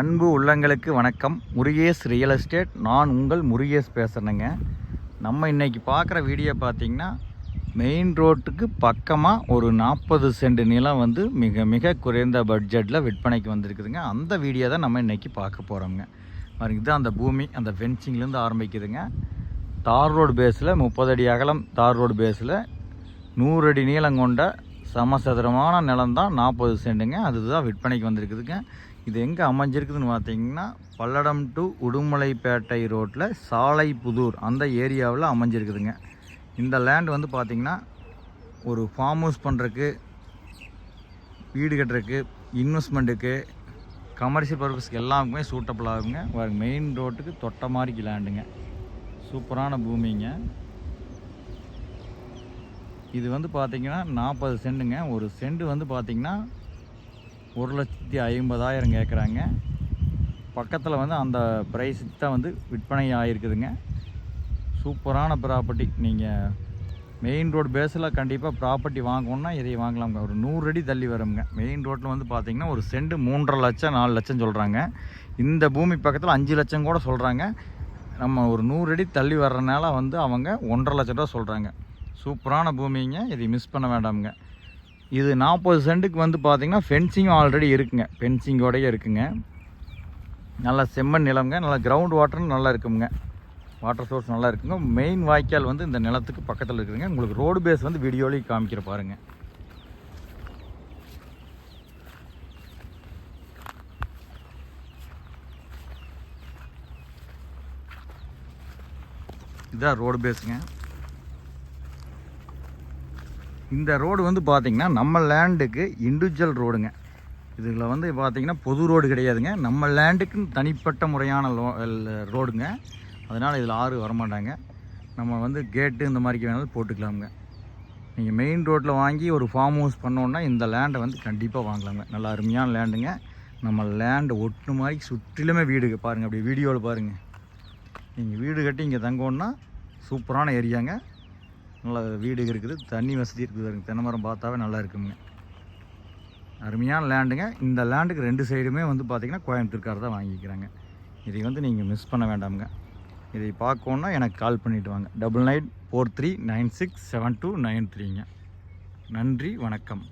அன்பு உள்ளங்களுக்கு வணக்கம். முருகேஷ் ரியல் எஸ்டேட் நான் உங்கள் முருகேஷ் பேசுகிறேங்க நம்ம இன்னைக்கு பார்க்குற வீடியோ பார்த்தீங்கன்னா மெயின் ரோட்டுக்கு பக்கமாக ஒரு நாற்பது சென்ட் நிலம் வந்து மிக மிக குறைந்த பட்ஜெட்டில் விற்பனைக்கு வந்திருக்குதுங்க. அந்த வீடியோ தான் நம்ம இன்றைக்கி பார்க்க போகிறோங்க பாருங்க இதுதான் அந்த பூமி அந்த ஃபென்சிங்லேருந்து ஆரம்பிக்குதுங்க. தார் ரோடு பேஸில் முப்பது அடி அகலம் தார் ரோடு பேஸில் நூறு அடி நீளம் கொண்ட சமசதுரமான நிலம் தான் நாற்பது சென்ட்டுங்க அதுதான் விற்பனைக்கு வந்திருக்குதுங்க. இது எங்கே அமைஞ்சிருக்குதுன்னு பார்த்தீங்கன்னா பல்லடம் டு உடுமலைப்பேட்டை ரோட்டில் சாலை புதூர் அந்த ஏரியாவில் அமைஞ்சிருக்குதுங்க. இந்த லேண்ட் வந்து பார்த்திங்கன்னா ஒரு ஃபார்ம் ஹவுஸ் பண்ணுறதுக்கு வீடு கட்டுறதுக்கு இன்வெஸ்ட்மெண்ட்டுக்கு கமர்ஷியல் பர்பஸ்க்கு எல்லாருக்குமே சூட்டபிள் ஆகுங்க. மெயின் ரோட்டுக்கு தொட்ட மாதிரி லேண்டுங்க சூப்பரான பூமிங்க. இது வந்து பார்த்திங்கன்னா நாற்பது சென்ட்டுங்க ஒரு சென்ட் வந்து பார்த்திங்கன்னா ஒரு லட்சத்தி ஐம்பதாயிரம் கேட்குறாங்க பக்கத்தில் வந்து அந்த ப்ரைஸுக்கு தான் வந்து விற்பனை ஆகிருக்குதுங்க சூப்பரான ப்ராப்பர்ட்டி நீங்கள் மெயின் ரோடு பேஸில் கண்டிப்பாக ப்ராப்பர்ட்டி வாங்கணுன்னா இதை வாங்கலாம்ங்க. ஒரு நூறு அடி தள்ளி வருங்க மெயின் ரோட்டில் வந்து பார்த்திங்கன்னா ஒரு செண்டு மூன்றரை லட்சம் நாலு லட்சம் சொல்கிறாங்க இந்த பூமி பக்கத்தில் அஞ்சு லட்சம் கூட சொல்கிறாங்க நம்ம ஒரு நூறு அடி தள்ளி வர்றதுனால வந்து அவங்க ஒன்றரை லட்சம் ரூபா சொல்கிறாங்க சூப்பரான பூமிங்க. இதை மிஸ் பண்ண வேண்டாமுங்க. இது நாற்பது சென்ட்டுக்கு வந்து பார்த்திங்கன்னா ஃபென்சிங்கும் ஆல்ரெடி இருக்குங்க. ஃபென்சிங்கோடய இருக்குங்க. நல்லா செம்மண் நிலம்ங்க. நல்லா கிரவுண்ட் வாட்டரும் நல்லா இருக்குங்க. வாட்டர் சோர்ஸ் நல்லா இருக்குங்க. மெயின் வாய்க்கால் வந்து இந்த நிலத்துக்கு பக்கத்தில் இருக்குதுங்க. உங்களுக்கு ரோடு பேஸ் வந்து வீடியோலையும் காமிக்கிற பாருங்க. இதுதான் ரோடு பேஸுங்க இந்த ரோடு வந்து பார்த்திங்கன்னா நம்ம லேண்டுக்கு இண்டிவிஜுவல் ரோடுங்க. இதில் வந்து பார்த்திங்கன்னா பொது ரோடு கிடையாதுங்க. நம்ம லேண்டுக்குன்னு தனிப்பட்ட முறையான லோ ரோடுங்க. அதனால் இதில் ஆறு வரமாட்டாங்க. நம்ம வந்து கேட்டு இந்த மாதிரிக்கு வேணாலும் போட்டுக்கலாமுங்க. நீங்கள் மெயின் ரோட்டில் வாங்கி ஒரு ஃபார்ம் ஹவுஸ் பண்ணோன்னா இந்த லேண்டை வந்து கண்டிப்பாக வாங்கலாங்க. நல்ல அருமையான லேண்டுங்க நம்ம லேண்டை ஒட்டு மாதிரி சுற்றிலுமே வீடு பாருங்கள் அப்படி வீடியோவில் பாருங்கள் நீங்கள் வீடு கட்டி இங்கே தங்கோன்னா சூப்பரான ஏரியாங்க. நல்ல வீடு இருக்குது தண்ணி வசதி இருக்குது பாருங்க. தென்னை மரம் பார்த்தாவே நல்லா இருக்குங்க. அருமையான லேண்டுங்க. இந்த லேண்டுக்கு ரெண்டு சைடுமே வந்து பார்த்திங்கன்னா கோயம்புத்தூர்கார் தான் வாங்கிக்கிறாங்க. இதை வந்து நீங்கள் மிஸ் பண்ண வேண்டாமுங்க. இதை பார்க்கணுன்னா எனக்கு கால் பண்ணிவிட்டு வாங்க. Double nine four three nine six seven two nine த்ரீங்க நன்றி வணக்கம்.